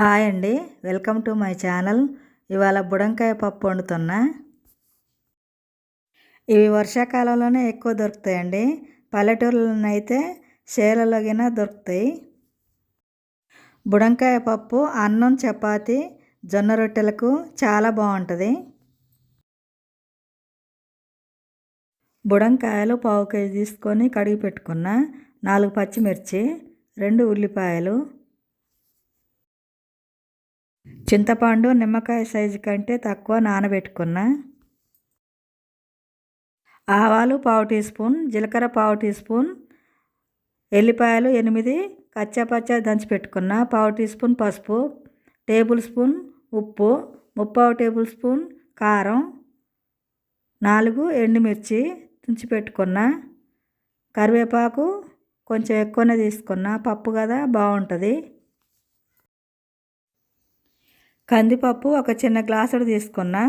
Hi అండి. Welcome to my channel. ఇవాళ బుడంకాయ పప్పు వండుతున్నా. ఇవి వర్షాకాలంలోనే ఎక్కువ దొరుకుతాయండి. పల్లెటూరులోనైతే అయితే దొరుకుతాయి. బుడంకాయ పప్పు అన్నం చపాతి జొన్న రొట్టెలకు చాలా బాగుంటుంది. బుడంకాయలు పావు కేజీ తీసుకొని కడిగి పెట్టుకున్న. నాలుగు పచ్చిమిర్చి రెండు ఉల్లిపాయలు చింతపండు నిమ్మకాయ సైజు కంటే తక్కువ నానబెట్టుకున్న. ఆవాలు పావు టీ స్పూన్ జీలకర్ర పావు టీ స్పూన్ ఎల్లిపాయలు ఎనిమిది కచ్చాపచ్చా దంచి పెట్టుకున్న. పావు టీ స్పూన్ పసుపు టేబుల్ స్పూన్ ఉప్పు ముప్పావు టేబుల్ స్పూన్ కారం నాలుగు ఎండుమిర్చి తుంచి పెట్టుకున్న. కరివేపాకు కొంచెం ఎక్కువనే తీసుకున్న. పప్పు కదా బాగుంటుంది. కందిపప్పు ఒక చిన్న గ్లాసుడు తీసుకున్నా.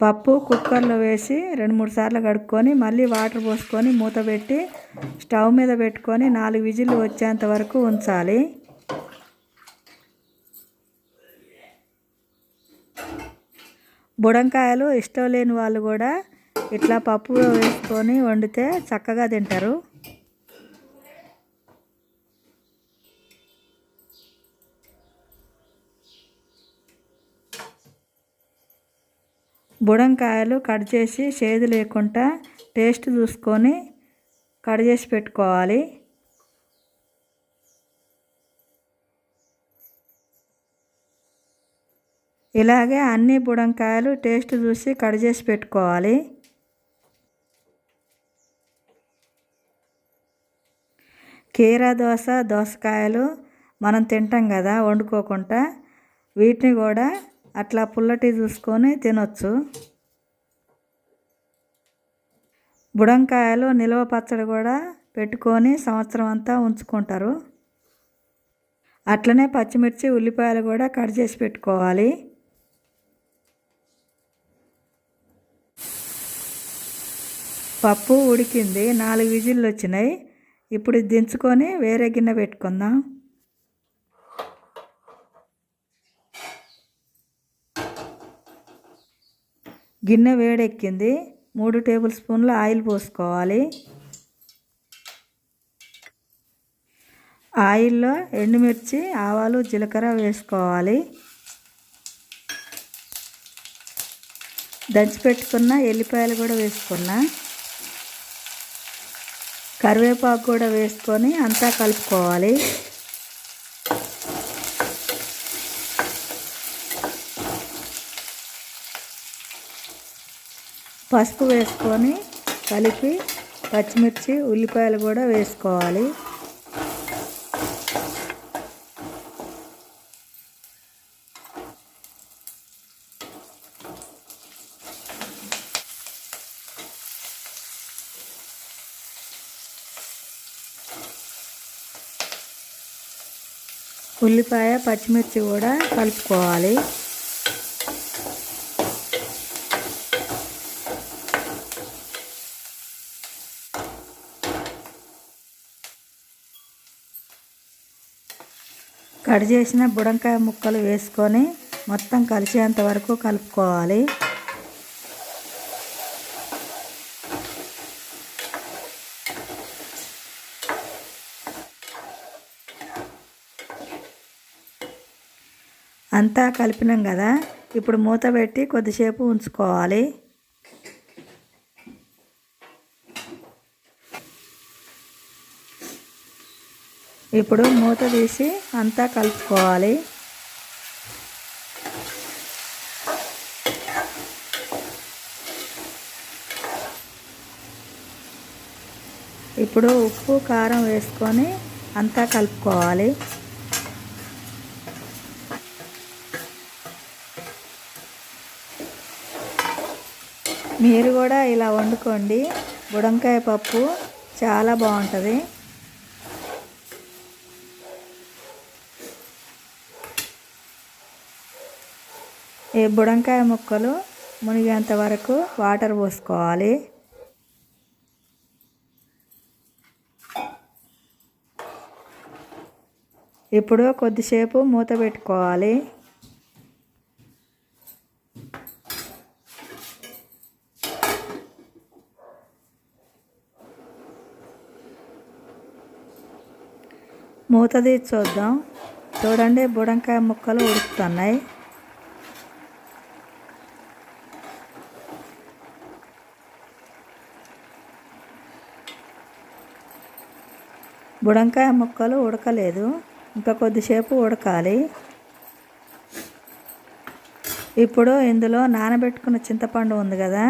పప్పు కుక్కర్లో వేసి రెండు మూడు సార్లు కడుక్కొని మళ్ళీ వాటర్ పోసుకొని మూత పెట్టి స్టవ్ మీద పెట్టుకొని నాలుగు విజిల్లు వచ్చేంత వరకు ఉంచాలి. బుడంకాయలు ఇష్టం లేని వాళ్ళు కూడా ఇట్లా పప్పు వేసుకొని వండితే చక్కగా తింటారు. బుడంకాయలు కట్ చేసి చేదు లేకుండా టేస్ట్ చూసుకొని కట్ చేసి పెట్టుకోవాలి. ఇలాగే అన్ని బుడంకాయలు టేస్ట్ చూసి కట్ చేసి పెట్టుకోవాలి. కీరా దోశ దోసకాయలు మనం తింటాం కదా వండుకోకుండా వీటిని కూడా అట్లా పుల్లటి చూసుకొని తినొచ్చు. బుడంకాయలు నిల్వ పచ్చడి కూడా పెట్టుకొని సంవత్సరం అంతా ఉంచుకుంటారు. అట్లనే పచ్చిమిర్చి ఉల్లిపాయలు కూడా కట్ చేసి పెట్టుకోవాలి. పప్పు ఉడికింది నాలుగు విజిల్లు వచ్చినాయి. ఇప్పుడు దించుకొని వేరే గిన్నె పెట్టుకుందాం. గిన్నె వేడెక్కింది. మూడు టేబుల్ స్పూన్ల ఆయిల్ పోసుకోవాలి. ఆయిల్లో ఎండుమిర్చి ఆవాలు జీలకర్ర వేసుకోవాలి. దంచి పెట్టుకున్న ఎల్లిపాయలు కూడా వేసుకున్నా. కరివేపాకు కూడా వేసుకొని అంతా కలుపుకోవాలి. పసుపు వేసుకొని కలిపి పచ్చిమిర్చి ఉల్లిపాయలు కూడా వేసుకోవాలి. ఉల్లిపాయ పచ్చిమిర్చి కూడా కలుపుకోవాలి. కట్ చేసిన బుడంకాయ ముక్కలు వేసుకొని మొత్తం కలిసేంత వరకు కలుపుకోవాలి. అంతా కలిపినాం కదా ఇప్పుడు మూత పెట్టి కొద్దిసేపు ఉంచుకోవాలి. ఇప్పుడు మూత తీసి అంతా కలుపుకోవాలి. ఇప్పుడు ఉప్పు కారం వేసుకొని అంతా కలుపుకోవాలి. మీరు కూడా ఇలా వండుకోండి. బుడంకాయ పప్పు చాలా బాగుంటుంది. ఈ బుడంకాయ ముక్కలు మునిగేంత వరకు వాటర్ పోసుకోవాలి. ఇప్పుడు కొద్దిసేపు మూత పెట్టుకోవాలి. మూత తీసి చూద్దాం. చూడండి బుడంకాయ ముక్కలు ఉడుకుతున్నాయి. బుడంకాయ ముక్కలు ఉడకలేదు. ఇంకా కొద్దిసేపు ఉడకాలి. ఇప్పుడు ఇందులో నానబెట్టుకున్న చింతపండు ఉంది కదా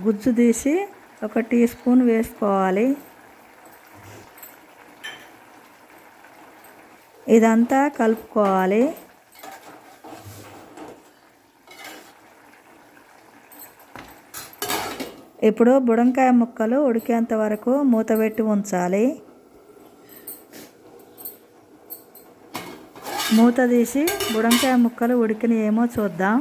గుజ్జు తీసి ఒక టీ స్పూన్ వేసుకోవాలి. ఇదంతా కలుపుకోవాలి. ఇప్పుడు బుడంకాయ ముక్కలు ఉడికేంత వరకు మూత పెట్టి ఉంచాలి. మూత తీసి బుడంకాయ ముక్కలు ఉడికిన ఏమో చూద్దాం.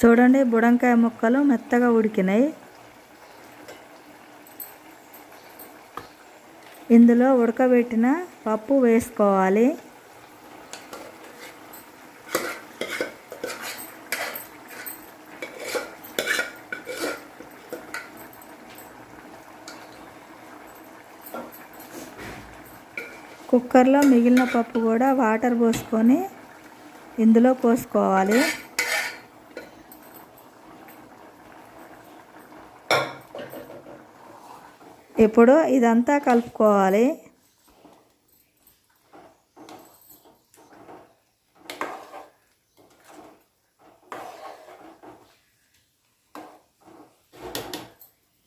చూడండి బుడంకాయ ముక్కలు మెత్తగా ఉడికినాయి ఇందులో ఉడకబెట్టిన పప్పు వేసుకోవాలి. కుక్కర్లో మిగిలిన పప్పు కూడా వాటర్ పోసుకొని ఇందులో పోసుకోవాలి. ఇప్పుడు ఇదంతా కలుపుకోవాలి.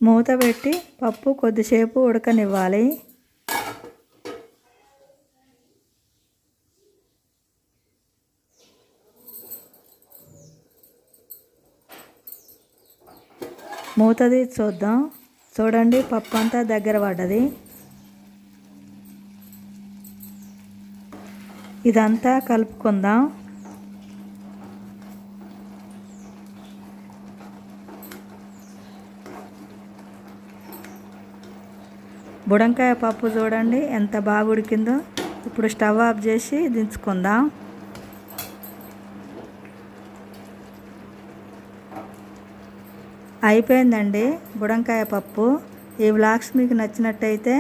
మూత పెట్టి పప్పు కొద్దిసేపు ఉడకనివ్వాలి. మూతది చూద్దాం. చూడండి పప్పు అంతా దగ్గర పడ్డది. ఇదంతా కలుపుకుందాం. బుడంకాయ పప్పు చూడండి ఎంత బాగా ఉడికిందో. ఇప్పుడు స్టవ్ ఆఫ్ చేసి దించుకుందాం. అయిపోయిందండి బుడంకాయ పప్పు. ఈ వ్లాగ్స్ మీకు నచ్చినట్టయితే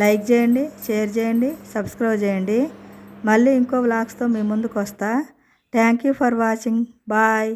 లైక్ చేయండి షేర్ చేయండి సబ్స్క్రైబ్ చేయండి. మళ్ళీ ఇంకో వ్లాగ్స్తో మీ ముందుకు వస్తా thank you for watching. Bye.